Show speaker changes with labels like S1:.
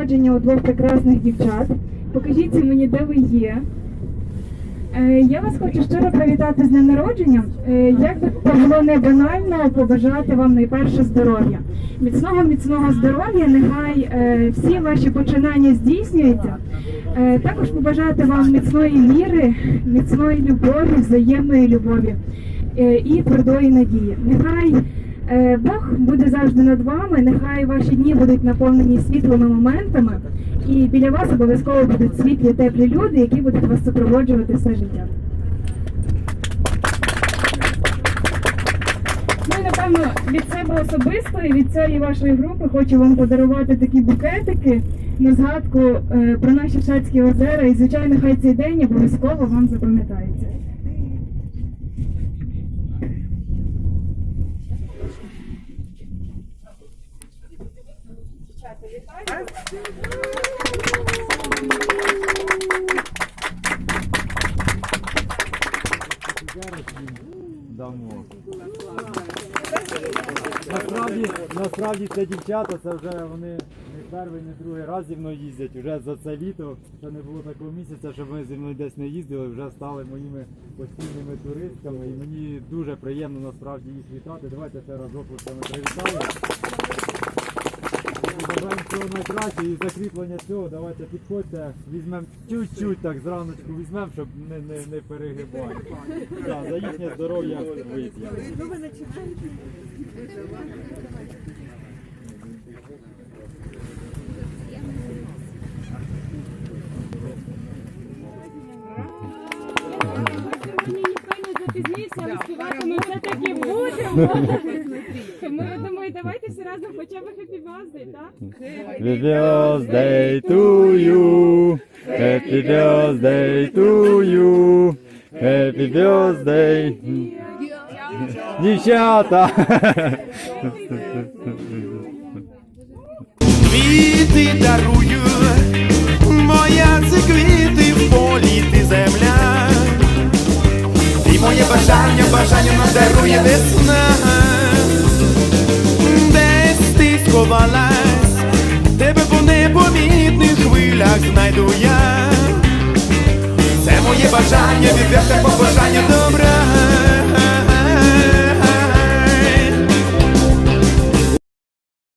S1: народження у двох прекрасних дівчат. Покажіться мені, де ви є. Е, Я вас хочу щиро привітати з днем народження. Е, Як би то було не банально побажати вам найперше здоров'я. Міцного міцного здоров'я, нехай е, всі ваші починання здійснюються. Також побажати вам міцної віри, міцної любові, взаємної любові і твердої надії. Нехай Бог буде завжди над вами, нехай ваші дні будуть наповнені світлими моментами, і біля вас обов'язково будуть світлі, теплі люди, які будуть вас супроводжувати все життя. Напевно від себе особисто і від цієї вашої групи хочу вам подарувати такі букетики на згадку е, про наші Шацькі озера. І звичайно, хай цей день обов'язково вам запам'ятається.
S2: Насправді, насправді це дівчата, це вже вони не перший, не другий раз зі мною їздять. Вже за це літо ще не було такого місяця, щоб ми зі мною десь не їздили, вже стали моїми постійними туристами. І мені дуже приємно насправді їх вітати. Давайте ще разок ми привітаємо. Бажаємо всього найкраще і закріплення цього. Давайте підходьте, візьмемо чуть-чуть так зраночку візьмемо, щоб не, не, не перегибати. Так, за їхнє здоров'я вип'ємо.
S3: Ми все-таки будемо. Тому я думаю, давайте всі разом хоча б Happy Birthday, так?
S2: Happy birthday to you. Happy birthday to you. Happy birthday. Дівчата!
S4: Квіти дарую, моя це квіти в полі ти земля. І моє бажання, бажання нам дарує весна. Сховалась, тебе по непомітних хвилях знайду я. Це моє бажання, відверте побажання добра.